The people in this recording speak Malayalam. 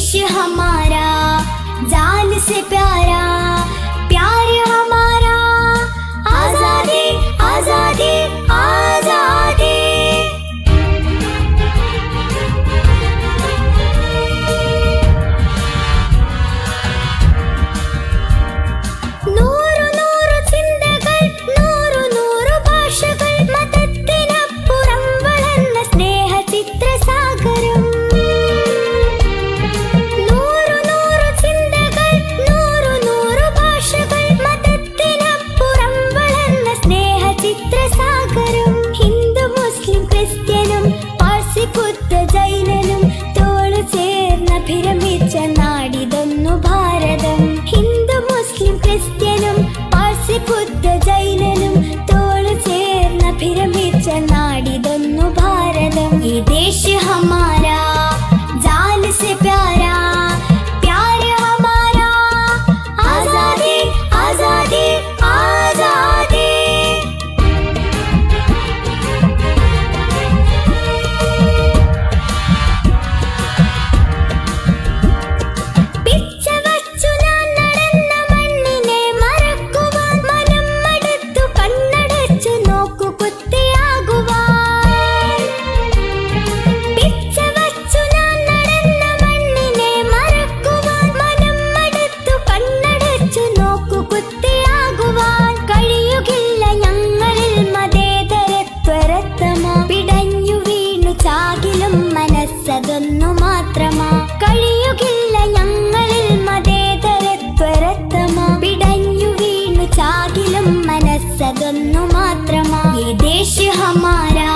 देश हमारा जान से प्यारा। നാടിതൊന്നു ഭാരതം. ഈ ദേശ ഹമാര हमारा